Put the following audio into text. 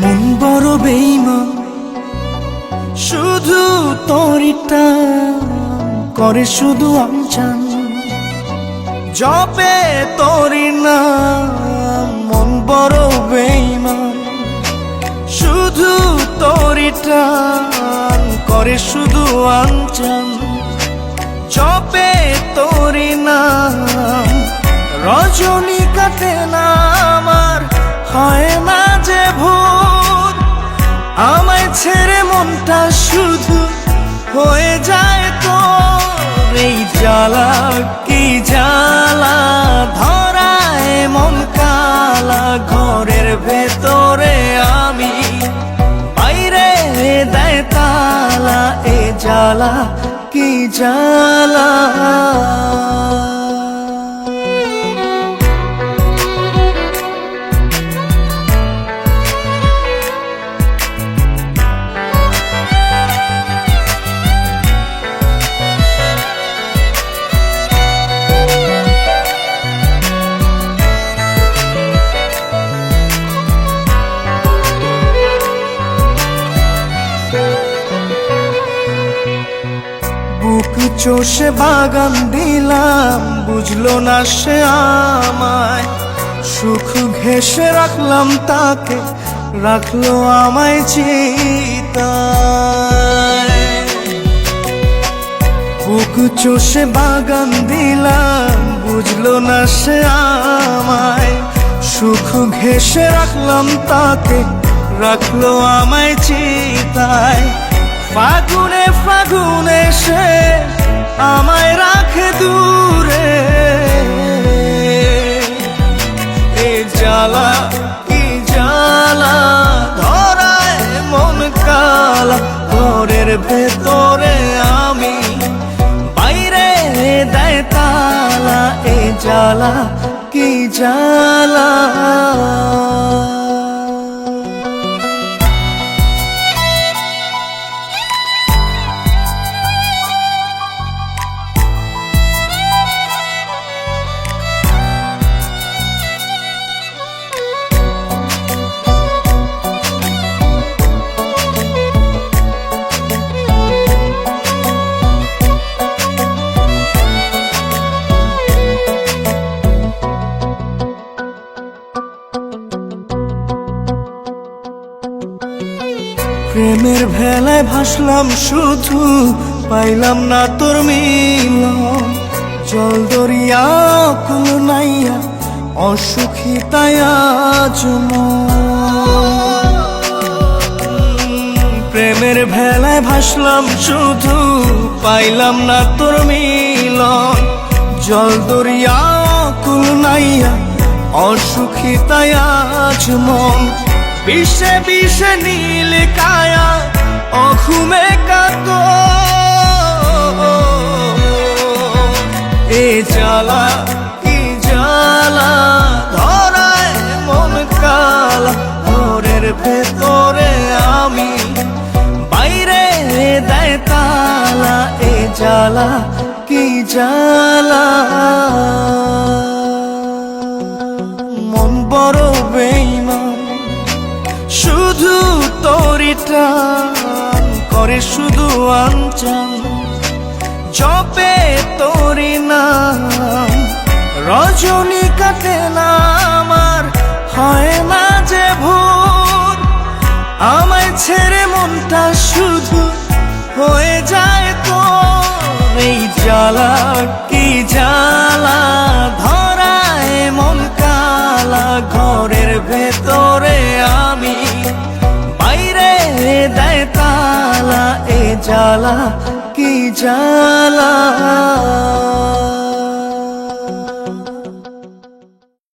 মন বড় বেইমান শুধু তরিটা করে শুধু আমচান জপে তরি না মন বড় বেইমান শুধু তরিটা করে শুধু আমচান জপে তরি না রজনী কাটে না জ্বালা, কি জ্বালা? ধরায় মন কালা, ঘরের ভেতরে আমি। বাইরে দেয় তালা, এ জ্বালা, কি জ্বালা? চষে বাগান দিলাম, বুঝলো না সে আমায়। সুখ ঘেসে রাখলাম তাকে, রাখল আমায় বুক চষে বাগান দিলাম, বুঝলো না সে আমায়। সুখ ঘেসে রাখলাম তাকে, রাখল আমায় চিতায়। ফাগুনে ফাগুনে সে আমায় রাখে দূরে। এ জ্বালা, কি জ্বালা, ধরায় মন কালা। ঘরের ভেতরে আমি, বাইরে দেয় তালা। এ জ্বালা, কি জ্বালা প্রেমের ভেলায় ভাসলাম শুধু, পাইলাম না তোর মিল জল দরিয়া, কুল নাইয়া, অসুখী তাই প্রেমের ভেলায় ভাসলাম শুধু, পাইলাম না তোর মিল জল দরিয়া, কুল নাইয়া, অসুখী তাই আজ মন। বিষে বিষে নীল কায়া, অঘুমে কাত এ জ্বালা, কি জ্বালা, ধরায় মন কালা। ঘরের ভেতরে আমি, বাইরে দেয় তালা। এ জ্বালা, কি জ্বালা। মন বড় বেইমান শুধু তরিটা করে শুধু আঞ্চান। জপে তোরি নাম রজনী কাটে না। জ্বালা কি জ্বালা?